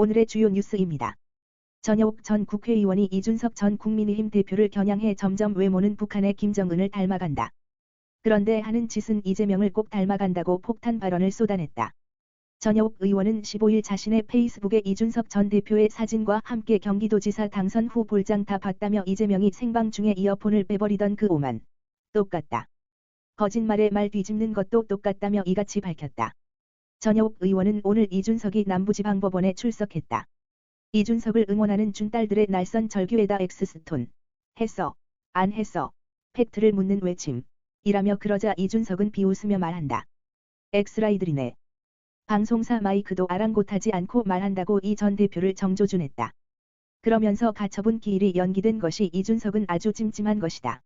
오늘의 주요 뉴스입니다. 전여옥 전 국회의원이 이준석 전 국민의힘 대표를 겨냥해 점점 외모는 북한의 김정은을 닮아간다. 그런데 하는 짓은 이재명을 꼭 닮아간다고 폭탄 발언을 쏟아냈다. 전여옥 의원은 15일 자신의 페이스북에 이준석 전 대표의 사진과 함께 경기도지사 당선 후 볼장 다 봤다며 이재명이 생방 중에 이어폰을 빼버리던 그 오만 똑같다. 거짓말에 말 뒤집는 것도 똑같다며 이같이 밝혔다. 전여옥 의원은 오늘 이준석이 남부지방법원에 출석했다. 이준석을 응원하는 준딸들의 날선 절규에다 엑스스톤. 했어. 안 했어. 팩트를 묻는 외침. 이라며 그러자 이준석은 비웃으며 말한다. 엑스라이들이네. 방송사 마이크도 아랑곳하지 않고 말한다고 이 전 대표를 정조준했다. 그러면서 가처분 기일이 연기된 것이 이준석은 아주 찜찜한 것이다.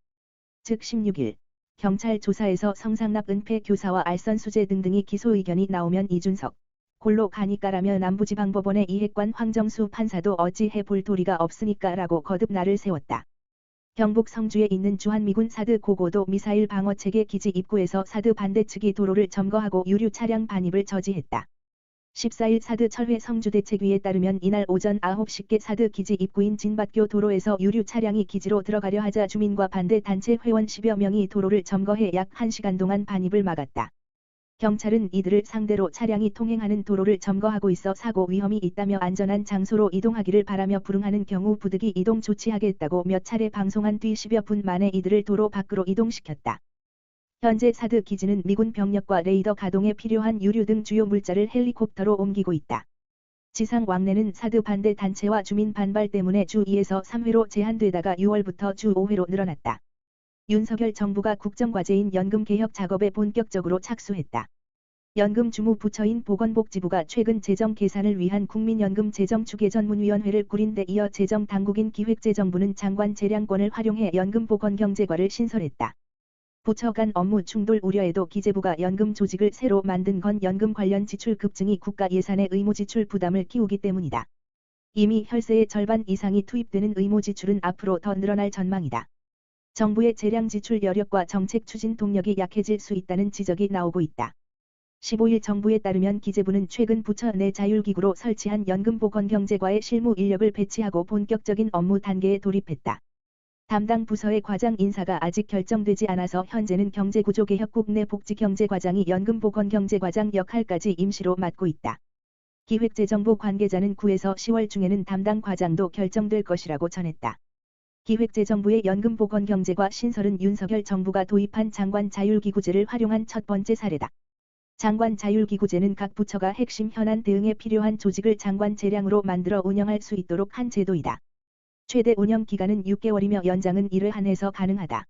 즉 16일 경찰 조사에서 성상납 은폐 교사와 알선 수재 등등이 기소 의견이 나오면 이준석 골로 가니까라며 남부지방법원의 이핵관 황정수 판사도 어찌 해 볼 도리가 없으니까라고 거듭 날을 세웠다. 경북 성주에 있는 주한미군 사드 고고도 미사일 방어체계 기지 입구에서 사드 반대 측이 도로를 점거하고 유류 차량 반입을 저지했다. 14일 사드 철회 성주대책위에 따르면 이날 오전 9시께 사드 기지 입구인 진밭교 도로에서 유류 차량이 기지로 들어가려 하자 주민과 반대 단체 회원 10여 명이 도로를 점거해 약 1시간 동안 반입을 막았다. 경찰은 이들을 상대로 차량이 통행하는 도로를 점거하고 있어 사고 위험이 있다며 안전한 장소로 이동하기를 바라며 불응하는 경우 부득이 이동 조치하겠다고 몇 차례 방송한 뒤 10여 분 만에 이들을 도로 밖으로 이동시켰다. 현재 사드 기지는 미군 병력과 레이더 가동에 필요한 유류 등 주요 물자를 헬리콥터로 옮기고 있다. 지상 왕래는 사드 반대 단체와 주민 반발 때문에 주 2에서 3회로 제한되다가 6월부터 주 5회로 늘어났다. 윤석열 정부가 국정과제인 연금개혁 작업에 본격적으로 착수했다. 연금 주무 부처인 보건복지부가 최근 재정 계산을 위한 국민연금 재정추계전문위원회를 꾸린 데 이어 재정당국인 기획재정부는 장관 재량권을 활용해 연금보건경제과를 신설했다. 부처 간 업무 충돌 우려에도 기재부가 연금 조직을 새로 만든 건 연금 관련 지출 급증이 국가 예산의 의무 지출 부담을 키우기 때문이다. 이미 혈세의 절반 이상이 투입되는 의무 지출은 앞으로 더 늘어날 전망이다. 정부의 재량 지출 여력과 정책 추진 동력이 약해질 수 있다는 지적이 나오고 있다. 15일 정부에 따르면 기재부는 최근 부처 내 자율기구로 설치한 연금보건경제과의 실무 인력을 배치하고 본격적인 업무 단계에 돌입했다. 담당 부서의 과장 인사가 아직 결정되지 않아서 현재는 경제구조개혁 국 내 복지경제과장이 연금보건경제과장 역할까지 임시로 맡고 있다. 기획재정부 관계자는 9에서 10월 중에는 담당 과장도 결정될 것이라고 전했다. 기획재정부의 연금보건경제과 신설은 윤석열 정부가 도입한 장관 자율기구제를 활용한 첫 번째 사례다. 장관 자율기구제는 각 부처가 핵심 현안 대응에 필요한 조직을 장관 재량으로 만들어 운영할 수 있도록 한 제도이다. 최대 운영 기간은 6개월이며 연장은 1회 한해서 가능하다.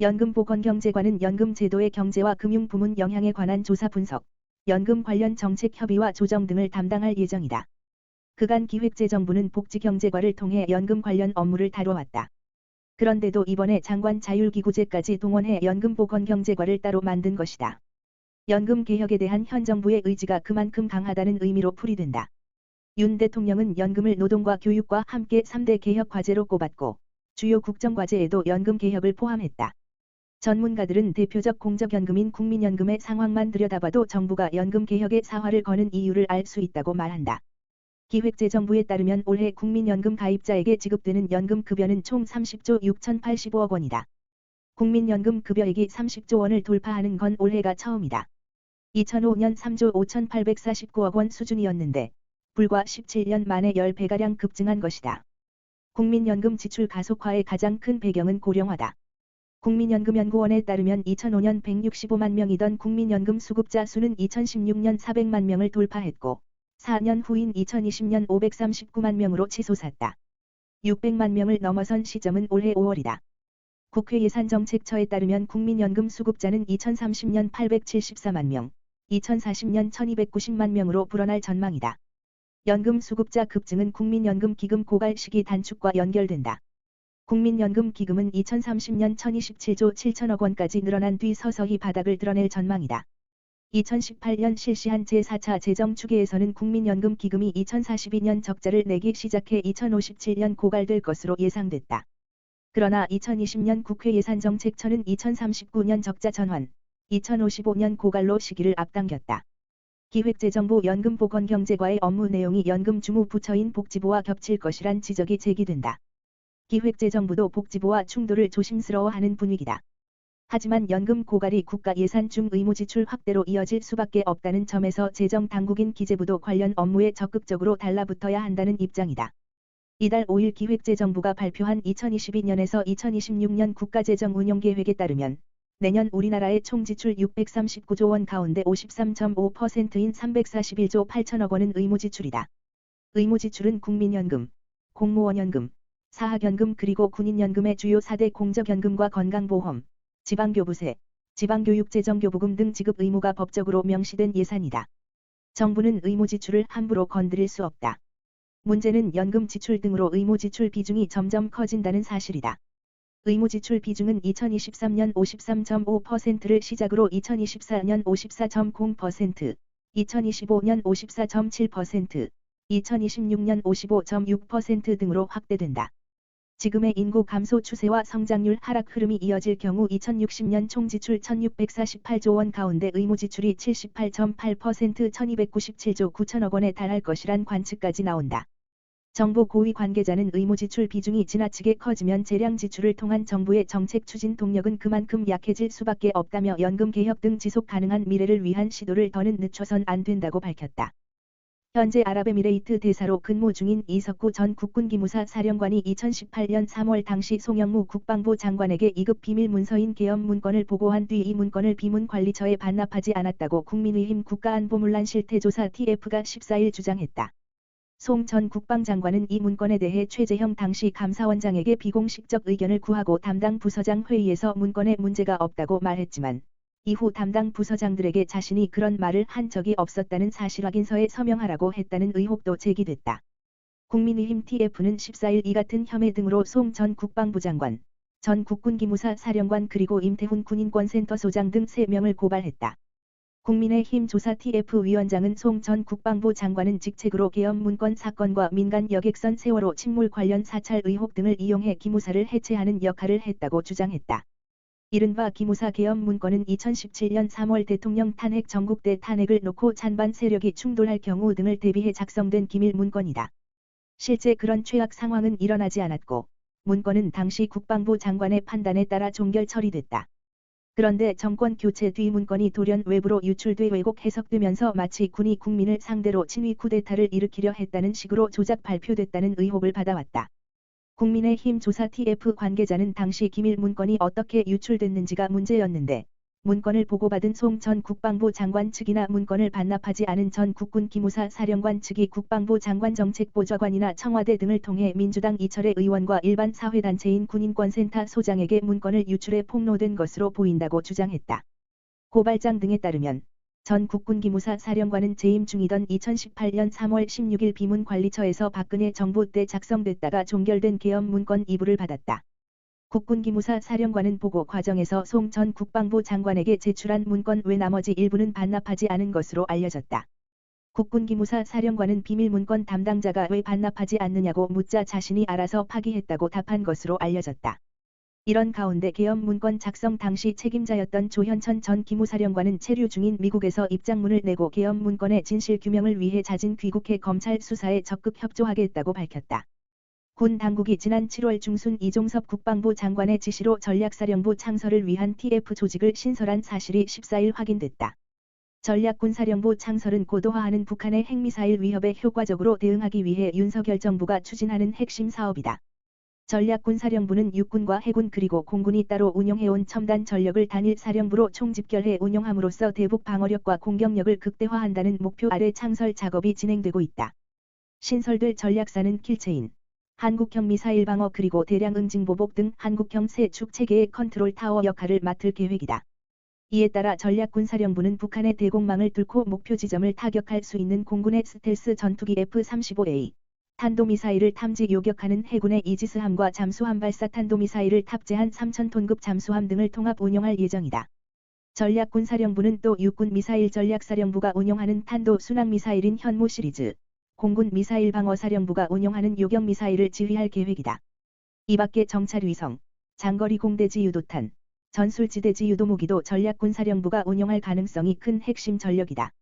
연금보건경제관은 연금 제도의 경제와 금융 부문 영향에 관한 조사 분석, 연금 관련 정책 협의와 조정 등을 담당할 예정이다. 그간 기획재정부는 복지경제과를 통해 연금 관련 업무를 다뤄왔다. 그런데도 이번에 장관 자율기구제까지 동원해 연금보건경제과를 따로 만든 것이다. 연금 개혁에 대한 현 정부의 의지가 그만큼 강하다는 의미로 풀이된다. 윤 대통령은 연금을 노동과 교육과 함께 3대 개혁 과제로 꼽았고 주요 국정과제에도 연금 개혁을 포함했다. 전문가들은 대표적 공적연금인 국민연금의 상황만 들여다봐도 정부가 연금 개혁에 사활을 거는 이유를 알 수 있다고 말한다. 기획재정부에 따르면 올해 국민연금 가입자에게 지급되는 연금급여는 총 30조 6,085억 원이다. 국민연금 급여액이 30조 원을 돌파하는 건 올해가 처음이다. 2005년 3조 5,849억 원 수준이었는데 불과 17년 만에 10배가량 급증한 것이다. 국민연금 지출 가속화의 가장 큰 배경은 고령화다. 국민연금연구원에 따르면 2005년 165만 명이던 국민연금 수급자 수는 2016년 400만 명을 돌파했고 4년 후인 2020년 539만 명으로 치솟았다. 600만 명을 넘어선 시점은 올해 5월이다. 국회 예산정책처에 따르면 국민연금 수급자는 2030년 874만 명, 2040년 1290만 명으로 불어날 전망이다. 연금 수급자 급증은 국민연금 기금 고갈 시기 단축과 연결된다. 국민연금 기금은 2030년 1027조 7천억 원까지 늘어난 뒤 서서히 바닥을 드러낼 전망이다. 2018년 실시한 제4차 재정 추계에서는 국민연금 기금이 2042년 적자를 내기 시작해 2057년 고갈될 것으로 예상됐다. 그러나 2020년 국회 예산정책처는 2039년 적자 전환, 2055년 고갈로 시기를 앞당겼다. 기획재정부 연금보건경제과의 업무 내용이 연금 주무 부처인 복지부와 겹칠 것이란 지적이 제기된다. 기획재정부도 복지부와 충돌을 조심스러워하는 분위기다. 하지만 연금 고갈이 국가 예산 중 의무 지출 확대로 이어질 수밖에 없다는 점에서 재정 당국인 기재부도 관련 업무에 적극적으로 달라붙어야 한다는 입장이다. 이달 5일 기획재정부가 발표한 2022년에서 2026년 국가재정 운용계획에 따르면 내년 우리나라의 총 지출 639조 원 가운데 53.5%인 341조 8천억 원은 의무 지출이다. 의무 지출은 국민연금, 공무원연금, 사학연금 그리고 군인연금의 주요 4대 공적연금과 건강보험, 지방교부세, 지방교육재정교부금 등 지급 의무가 법적으로 명시된 예산이다. 정부는 의무 지출을 함부로 건드릴 수 없다. 문제는 연금 지출 등으로 의무 지출 비중이 점점 커진다는 사실이다. 의무 지출 비중은 2023년 53.5%를 시작으로 2024년 54.0%, 2025년 54.7%, 2026년 55.6% 등으로 확대된다. 지금의 인구 감소 추세와 성장률 하락 흐름이 이어질 경우 2060년 총 지출 1648조 원 가운데 의무 지출이 78.8% 1297조 9천억 원에 달할 것이란 관측까지 나온다. 정부 고위 관계자는 의무 지출 비중이 지나치게 커지면 재량 지출을 통한 정부의 정책 추진 동력은 그만큼 약해질 수밖에 없다며 연금 개혁 등 지속 가능한 미래를 위한 시도를 더는 늦춰선 안 된다고 밝혔다. 현재 아랍에미레이트 대사로 근무 중인 이석구 전 국군기무사 사령관이 2018년 3월 당시 송영무 국방부 장관에게 2급 비밀 문서인 계엄 문건을 보고한 뒤 이 문건을 비문관리처에 반납하지 않았다고 국민의힘 국가안보문란 실태조사 TF가 14일 주장했다. 송 전 국방장관은 이 문건에 대해 최재형 당시 감사원장에게 비공식적 의견을 구하고 담당 부서장 회의에서 문건에 문제가 없다고 말했지만 이후 담당 부서장들에게 자신이 그런 말을 한 적이 없었다는 사실 확인서에 서명하라고 했다는 의혹도 제기됐다. 국민의힘 TF는 14일 이 같은 혐의 등으로 송 전 국방부 장관, 전 국군기무사 사령관 그리고 임태훈 군인권센터 소장 등 3명을 고발했다. 국민의힘 조사 TF 위원장은 송 전 국방부 장관은 직책으로 계엄 문건 사건과 민간 여객선 세월호 침몰 관련 사찰 의혹 등을 이용해 기무사를 해체하는 역할을 했다고 주장했다. 이른바 기무사 계엄 문건은 2017년 3월 대통령 탄핵 전국대 탄핵을 놓고 찬반 세력이 충돌할 경우 등을 대비해 작성된 기밀 문건이다. 실제 그런 최악 상황은 일어나지 않았고 문건은 당시 국방부 장관의 판단에 따라 종결 처리됐다. 그런데 정권 교체 뒤 문건이 돌연 외부로 유출돼 왜곡 해석되면서 마치 군이 국민을 상대로 친위 쿠데타를 일으키려 했다는 식으로 조작 발표됐다는 의혹을 받아왔다. 국민의힘 조사 TF 관계자는 당시 기밀 문건이 어떻게 유출됐는지가 문제였는데 문건을 보고받은 송 전 국방부 장관 측이나 문건을 반납하지 않은 전 국군 기무사 사령관 측이 국방부 장관 정책보좌관이나 청와대 등을 통해 민주당 이철의 의원과 일반 사회단체인 군인권센터 소장에게 문건을 유출해 폭로된 것으로 보인다고 주장했다. 고발장 등에 따르면 전 국군기무사 사령관은 재임 중이던 2018년 3월 16일 비문관리처에서 박근혜 정부 때 작성됐다가 종결된 계엄 문건 2부를 받았다. 국군기무사 사령관은 보고 과정에서 송 전 국방부 장관에게 제출한 문건 외 나머지 일부는 반납하지 않은 것으로 알려졌다. 국군기무사 사령관은 비밀 문건 담당자가 왜 반납하지 않느냐고 묻자 자신이 알아서 파기했다고 답한 것으로 알려졌다. 이런 가운데 계엄 문건 작성 당시 책임자였던 조현천 전 기무사령관은 체류 중인 미국에서 입장문을 내고 계엄 문건의 진실 규명을 위해 자진 귀국해 검찰 수사에 적극 협조하겠다고 밝혔다. 군 당국이 지난 7월 중순 이종섭 국방부 장관의 지시로 전략사령부 창설을 위한 TF 조직을 신설한 사실이 14일 확인됐다. 전략군사령부 창설은 고도화하는 북한의 핵미사일 위협에 효과적으로 대응하기 위해 윤석열 정부가 추진하는 핵심 사업이다. 전략군사령부는 육군과 해군 그리고 공군이 따로 운영해온 첨단 전력을 단일 사령부로 총집결해 운용함으로써 대북 방어력과 공격력을 극대화한다는 목표 아래 창설 작업이 진행되고 있다. 신설될 전략사는 킬체인, 한국형 미사일 방어 그리고 대량 응징 보복 등 한국형 세축 체계의 컨트롤 타워 역할을 맡을 계획이다. 이에 따라 전략군사령부는 북한의 대공망을 뚫고 목표 지점을 타격할 수 있는 공군의 스텔스 전투기 F-35A, 탄도미사일을 탐지 요격하는 해군의 이지스함과 잠수함 발사 탄도미사일을 탑재한 3,000톤급 잠수함 등을 통합 운용할 예정이다. 전략군사령부는 또 육군 미사일 전략사령부가 운용하는 탄도 순항미사일인 현무 시리즈, 공군 미사일 방어사령부가 운용하는 요격 미사일을 지휘할 계획이다. 이 밖에 정찰 위성, 장거리 공대지 유도탄, 전술지대지 유도무기도 전략군 사령부가 운용할 가능성이 큰 핵심 전력이다.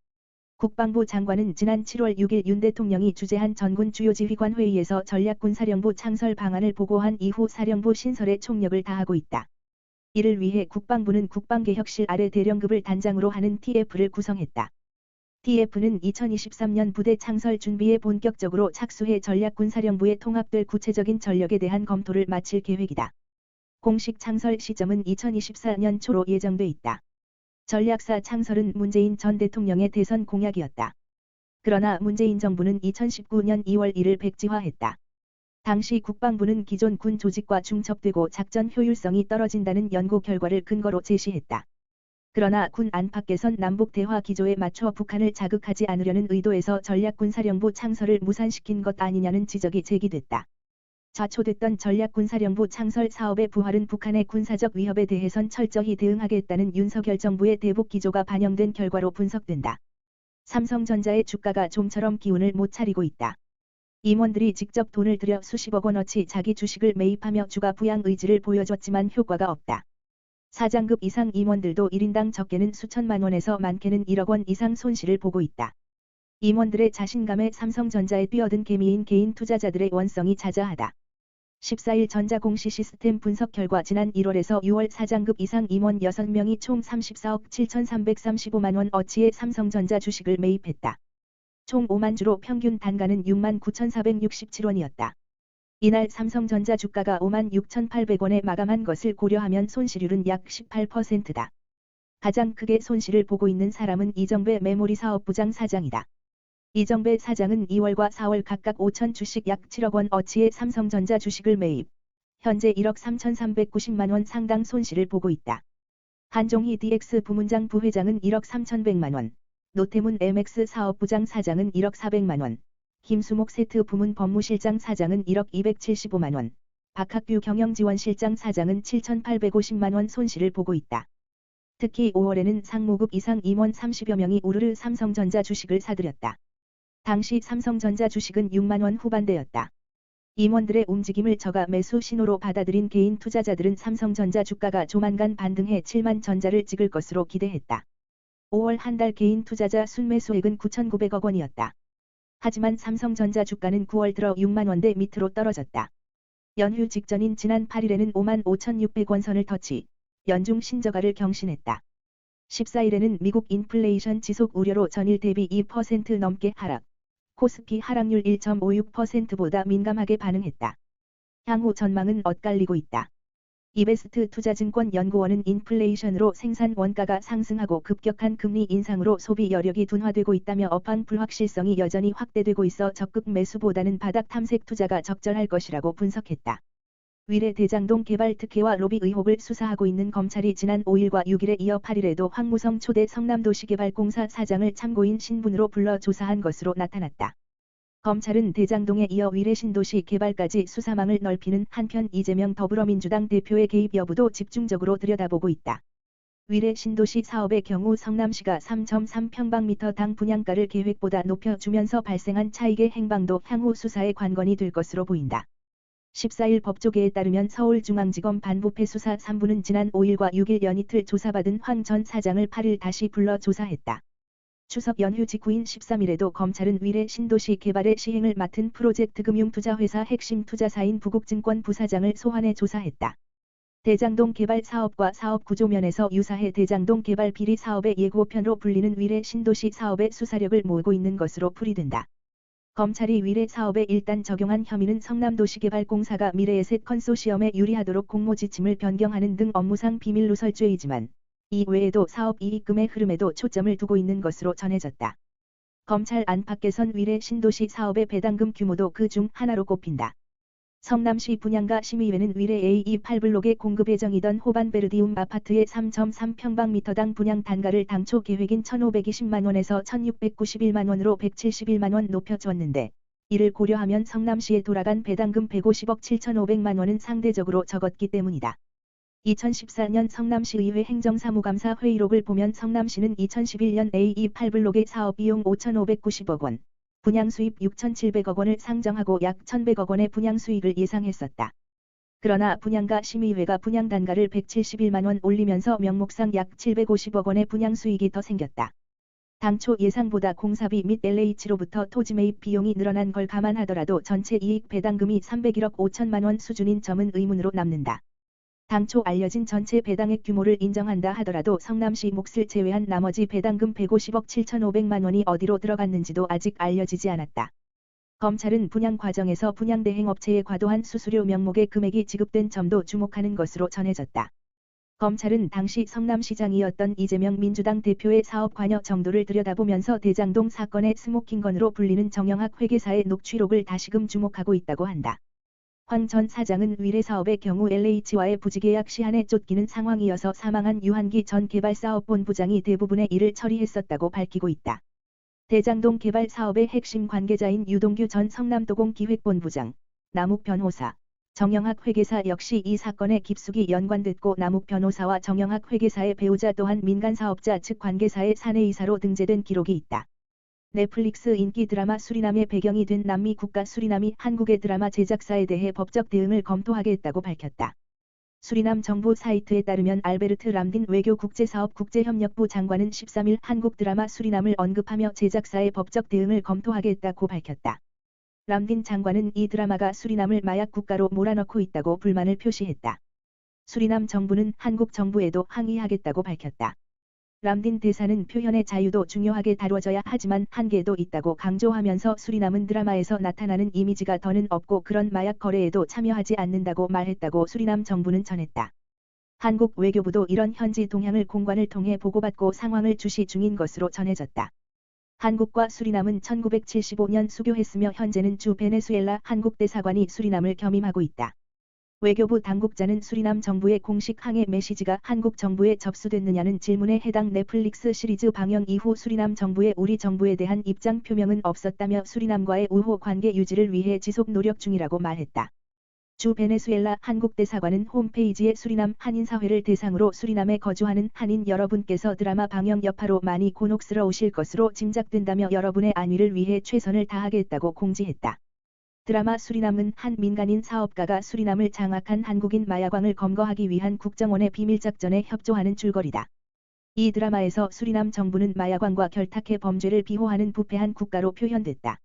국방부 장관은 지난 7월 6일 윤 대통령이 주재한 전군 주요지휘관 회의에서 전략군 사령부 창설 방안을 보고한 이후 사령부 신설에 총력을 다하고 있다. 이를 위해 국방부는 국방개혁실 아래 대령급을 단장으로 하는 TF를 구성했다. TF는 2023년 부대 창설 준비에 본격적으로 착수해 전략군사령부에 통합될 구체적인 전력에 대한 검토를 마칠 계획이다. 공식 창설 시점은 2024년 초로 예정돼 있다. 전략사 창설은 문재인 전 대통령의 대선 공약이었다. 그러나 문재인 정부는 2019년 2월 1일 백지화했다. 당시 국방부는 기존 군 조직과 중첩되고 작전 효율성이 떨어진다는 연구 결과를 근거로 제시했다. 그러나 군 안팎에선 남북 대화 기조에 맞춰 북한을 자극하지 않으려는 의도에서 전략군사령부 창설을 무산시킨 것 아니냐는 지적이 제기됐다. 좌초됐던 전략군사령부 창설 사업의 부활은 북한의 군사적 위협에 대해선 철저히 대응하겠다는 윤석열 정부의 대북 기조가 반영된 결과로 분석된다. 삼성전자의 주가가 좀처럼 기운을 못 차리고 있다. 임원들이 직접 돈을 들여 수십억 원어치 자기 주식을 매입하며 주가 부양 의지를 보여줬지만 효과가 없다. 사장급 이상 임원들도 1인당 적게는 수천만 원에서 많게는 1억 원 이상 손실을 보고 있다. 임원들의 자신감에 삼성전자에 뛰어든 개미인 개인 투자자들의 원성이 자자하다. 14일 전자공시 시스템 분석 결과 지난 1월에서 6월 사장급 이상 임원 6명이 총 34억 7,335만 원 어치의 삼성전자 주식을 매입했다. 총 5만 주로 평균 단가는 6만 9,467원이었다. 이날 삼성전자 주가가 5만 6,800원에 마감한 것을 고려하면 손실률은 약 18%다. 가장 크게 손실을 보고 있는 사람은 이정배 메모리 사업부장 사장이다. 이정배 사장은 2월과 4월 각각 5천 주식 약 7억 원 어치의 삼성전자 주식을 매입. 현재 1억 3,390만 원 상당 손실을 보고 있다. 한종희 DX 부문장 부회장은 1억 3,100만 원, 노태문 MX 사업부장 사장은 1억 400만 원, 김수목 세트 부문 법무실장 사장은 1억 275만 원, 박학규 경영지원실장 사장은 7,850만 원 손실을 보고 있다. 특히 5월에는 상무급 이상 임원 30여 명이 우르르 삼성전자 주식을 사들였다. 당시 삼성전자 주식은 6만원 후반대였다. 임원들의 움직임을 저가 매수 신호로 받아들인 개인 투자자들은 삼성전자 주가가 조만간 반등해 7만 전자를 찍을 것으로 기대했다. 5월 한 달 개인 투자자 순매수액은 9,900억 원이었다. 하지만 삼성전자 주가는 9월 들어 6만 원대 밑으로 떨어졌다. 연휴 직전인 지난 8일에는 5만 5,600원 선을 터치, 연중 신저가를 경신했다. 14일에는 미국 인플레이션 지속 우려로 전일 대비 2% 넘게 하락. 코스피 하락률 1.56%보다 민감하게 반응했다. 향후 전망은 엇갈리고 있다. 이베스트 투자증권 연구원은 인플레이션으로 생산 원가가 상승하고 급격한 금리 인상으로 소비 여력이 둔화되고 있다며 업황 불확실성이 여전히 확대되고 있어 적극 매수보다는 바닥 탐색 투자가 적절할 것이라고 분석했다. 위례 대장동 개발 특혜와 로비 의혹을 수사하고 있는 검찰이 지난 5일과 6일에 이어 8일에도 황무성 초대 성남도시개발공사 사장을 참고인 신분으로 불러 조사한 것으로 나타났다. 검찰은 대장동에 이어 위례 신도시 개발까지 수사망을 넓히는 한편 이재명 더불어민주당 대표의 개입 여부도 집중적으로 들여다보고 있다. 위례 신도시 사업의 경우 성남시가 3.3평방미터 당 분양가를 계획보다 높여주면서 발생한 차익의 행방도 향후 수사의 관건이 될 것으로 보인다. 14일 법조계에 따르면 서울중앙지검 반부패 수사 3부는 지난 5일과 6일 연이틀 조사받은 황 전 사장을 8일 다시 불러 조사했다. 추석 연휴 직후인 13일에도 검찰은 위례 신도시 개발의 시행을 맡은 프로젝트 금융투자회사 핵심 투자사인 부국증권 부사장을 소환해 조사했다. 대장동 개발 사업과 사업 구조면에서 유사해 대장동 개발 비리 사업의 예고편으로 불리는 위례 신도시 사업의 수사력을 모으고 있는 것으로 풀이된다. 검찰이 위례 사업에 일단 적용한 혐의는 성남도시개발공사가 미래에셋 컨소시엄에 유리하도록 공모 지침을 변경하는 등 업무상 비밀 누설죄이지만 이 외에도 사업 이익금의 흐름에도 초점을 두고 있는 것으로 전해졌다. 검찰 안팎에선 위례 신도시 사업의 배당금 규모도 그 중 하나로 꼽힌다. 성남시 분양가 심의회는 위례 A28블록의 공급 예정이던 호반베르디움 아파트의 3.3평방미터당 분양 단가를 당초 계획인 1,520만원에서 1,691만원으로 171만원 높여줬는데 이를 고려하면 성남시에 돌아간 배당금 150억 7,500만원은 상대적으로 적었기 때문이다. 2014년 성남시의회 행정사무감사 회의록을 보면 성남시는 2011년 A28블록의 사업 비용 5,590억 원, 분양 수입 6,700억 원을 상정하고 약 1,100억 원의 분양 수익을 예상했었다. 그러나 분양가 심의회가 분양 단가를 171만 원 올리면서 명목상 약 750억 원의 분양 수익이 더 생겼다. 당초 예상보다 공사비 및 LH로부터 토지 매입 비용이 늘어난 걸 감안하더라도 전체 이익 배당금이 301억 5천만 원 수준인 점은 의문으로 남는다. 당초 알려진 전체 배당액 규모를 인정한다 하더라도 성남시 몫을 제외한 나머지 배당금 150억 7,500만 원이 어디로 들어갔는지도 아직 알려지지 않았다. 검찰은 분양 과정에서 분양대행 업체에 과도한 수수료 명목의 금액이 지급된 점도 주목하는 것으로 전해졌다. 검찰은 당시 성남시장이었던 이재명 민주당 대표의 사업 관여 정도를 들여다보면서 대장동 사건의 스모킹건으로 불리는 정영학 회계사의 녹취록을 다시금 주목하고 있다고 한다. 황 전 사장은 위례 사업의 경우 LH와의 부지계약 시한에 쫓기는 상황이어서 사망한 유한기 전 개발사업본 부장이 대부분의 일을 처리했었다고 밝히고 있다. 대장동 개발 사업의 핵심 관계자인 유동규 전 성남도공 기획본부장, 남욱 변호사, 정영학 회계사 역시 이 사건에 깊숙이 연관됐고 남욱 변호사와 정영학 회계사의 배우자 또한 민간 사업자 측 관계사의 사내이사로 등재된 기록이 있다. 넷플릭스 인기 드라마 수리남의 배경이 된 남미 국가 수리남이 한국의 드라마 제작사에 대해 법적 대응을 검토하겠다고 밝혔다. 수리남 정부 사이트에 따르면 알베르트 람딘 외교 국제사업 국제협력부 장관은 13일 한국 드라마 수리남을 언급하며 제작사의 법적 대응을 검토하겠다고 밝혔다. 람딘 장관은 이 드라마가 수리남을 마약 국가로 몰아넣고 있다고 불만을 표시했다. 수리남 정부는 한국 정부에도 항의하겠다고 밝혔다. 람딘 대사는 표현의 자유도 중요하게 다뤄져야 하지만 한계도 있다고 강조하면서 수리남은 드라마에서 나타나는 이미지가 더는 없고 그런 마약 거래에도 참여하지 않는다고 말했다고 수리남 정부는 전했다. 한국 외교부도 이런 현지 동향을 공관을 통해 보고받고 상황을 주시 중인 것으로 전해졌다. 한국과 수리남은 1975년 수교했으며 현재는 주 베네수엘라 한국 대사관이 수리남을 겸임하고 있다. 외교부 당국자는 수리남 정부의 공식 항해 메시지가 한국 정부에 접수됐느냐는 질문에 해당 넷플릭스 시리즈 방영 이후 수리남 정부의 우리 정부에 대한 입장 표명은 없었다며 수리남과의 우호 관계 유지를 위해 지속 노력 중이라고 말했다. 주 베네수엘라 한국 대사관은 홈페이지에 수리남 한인사회를 대상으로 수리남에 거주하는 한인 여러분께서 드라마 방영 여파로 많이 곤혹스러우실 것으로 짐작된다며 여러분의 안위를 위해 최선을 다하겠다고 공지했다. 드라마 수리남은 한 민간인 사업가가 수리남을 장악한 한국인 마약왕을 검거하기 위한 국정원의 비밀작전에 협조하는 줄거리다. 이 드라마에서 수리남 정부는 마약왕과 결탁해 범죄를 비호하는 부패한 국가로 표현됐다.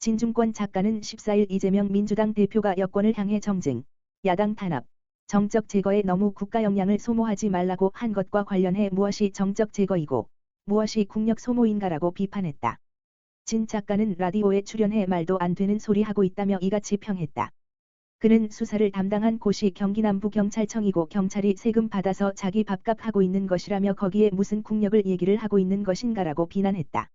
진중권 작가는 14일 이재명 민주당 대표가 여권을 향해 정쟁, 야당 탄압, 정적 제거에 너무 국가 역량을 소모하지 말라고 한 것과 관련해 무엇이 정적 제거이고 무엇이 국력 소모인가라고 비판했다. 진 작가는 라디오에 출연해 말도 안 되는 소리 하고 있다며 이같이 평했다. 그는 수사를 담당한 곳이 경기 남부경찰청이고 경찰이 세금 받아서 자기 밥값 하고 있는 것이라며 거기에 무슨 국력을 얘기를 하고 있는 것인가라고 비난했다.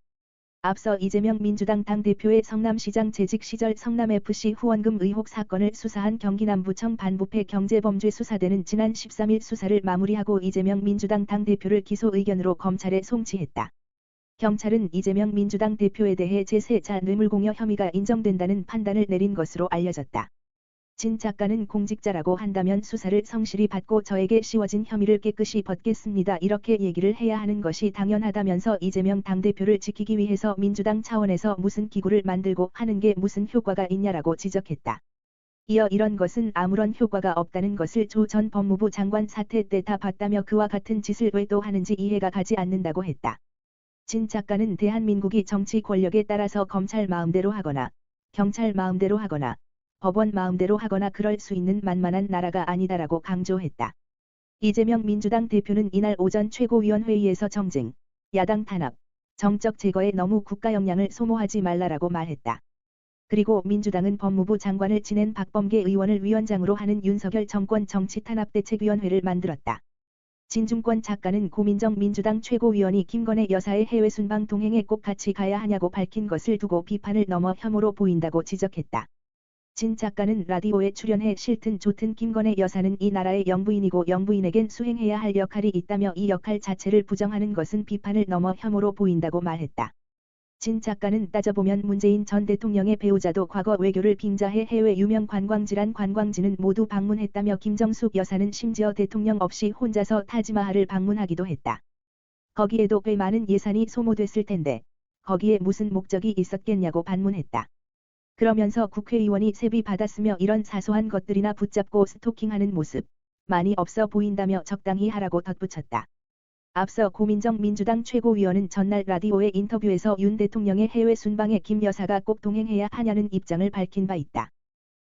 앞서 이재명 민주당 당대표의 성남시장 재직 시절 성남FC 후원금 의혹 사건을 수사한 경기남부청 반부패 경제범죄 수사대는 지난 13일 수사를 마무리하고 이재명 민주당 당대표를 기소 의견으로 검찰에 송치했다. 경찰은 이재명 민주당 대표에 대해 제3자 뇌물공여 혐의가 인정된다는 판단을 내린 것으로 알려졌다. 진 작가는 공직자라고 한다면 수사를 성실히 받고 저에게 씌워진 혐의를 깨끗이 벗겠습니다. 이렇게 얘기를 해야 하는 것이 당연하다면서 이재명 당대표를 지키기 위해서 민주당 차원에서 무슨 기구를 만들고 하는 게 무슨 효과가 있냐라고 지적했다. 이어 이런 것은 아무런 효과가 없다는 것을 조 전 법무부 장관 사태 때 다 봤다며 그와 같은 짓을 왜 또 하는지 이해가 가지 않는다고 했다. 진 작가는 대한민국이 정치 권력에 따라서 검찰 마음대로 하거나 경찰 마음대로 하거나 법원 마음대로 하거나 그럴 수 있는 만만한 나라가 아니다라고 강조했다. 이재명 민주당 대표는 이날 오전 최고위원회의에서 정쟁, 야당 탄압, 정적 제거에 너무 국가 역량을 소모하지 말라라고 말했다. 그리고 민주당은 법무부 장관을 지낸 박범계 의원을 위원장으로 하는 윤석열 정권 정치 탄압 대책위원회를 만들었다. 진중권 작가는 고민정 민주당 최고위원이 김건혜 여사의 해외 순방 동행에 꼭 같이 가야 하냐고 밝힌 것을 두고 비판을 넘어 혐오로 보인다고 지적했다. 진 작가는 라디오에 출연해 싫든 좋든 김건혜 여사는 이 나라의 영부인이고 영부인에겐 수행해야 할 역할이 있다며 이 역할 자체를 부정하는 것은 비판을 넘어 혐오로 보인다고 말했다. 진 작가는 따져보면 문재인 전 대통령의 배우자도 과거 외교를 빙자해 해외 유명 관광지란 관광지는 모두 방문했다며 김정숙 여사는 심지어 대통령 없이 혼자서 타지마할을 방문하기도 했다. 거기에도 꽤 많은 예산이 소모됐을 텐데 거기에 무슨 목적이 있었겠냐고 반문했다. 그러면서 국회의원이 세비 받았으며 이런 사소한 것들이나 붙잡고 스토킹하는 모습 많이 없어 보인다며 적당히 하라고 덧붙였다. 앞서 고민정 민주당 최고위원은 전날 라디오의 인터뷰에서 윤 대통령의 해외 순방에 김 여사가 꼭 동행해야 하냐는 입장을 밝힌 바 있다.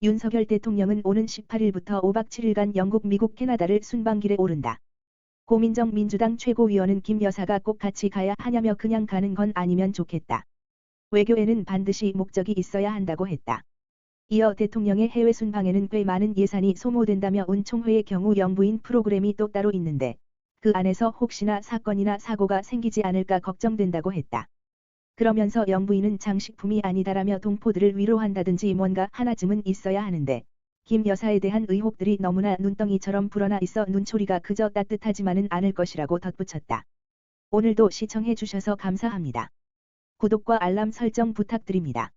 윤석열 대통령은 오는 18일부터 5박 7일간 영국, 미국, 캐나다를 순방길에 오른다. 고민정 민주당 최고위원은 김 여사가 꼭 같이 가야 하냐며 그냥 가는 건 아니면 좋겠다. 외교에는 반드시 목적이 있어야 한다고 했다. 이어 대통령의 해외 순방에는 꽤 많은 예산이 소모된다며 운총회의 경우 영부인 프로그램이 또 따로 있는데 그 안에서 혹시나 사건이나 사고가 생기지 않을까 걱정된다고 했다. 그러면서 영부인은 장식품이 아니다라며 동포들을 위로한다든지 뭔가 하나쯤은 있어야 하는데 김 여사에 대한 의혹들이 너무나 눈덩이처럼 불어나 있어 눈초리가 그저 따뜻하지만은 않을 것이라고 덧붙였다. 오늘도 시청해 주셔서 감사합니다. 구독과 알람 설정 부탁드립니다.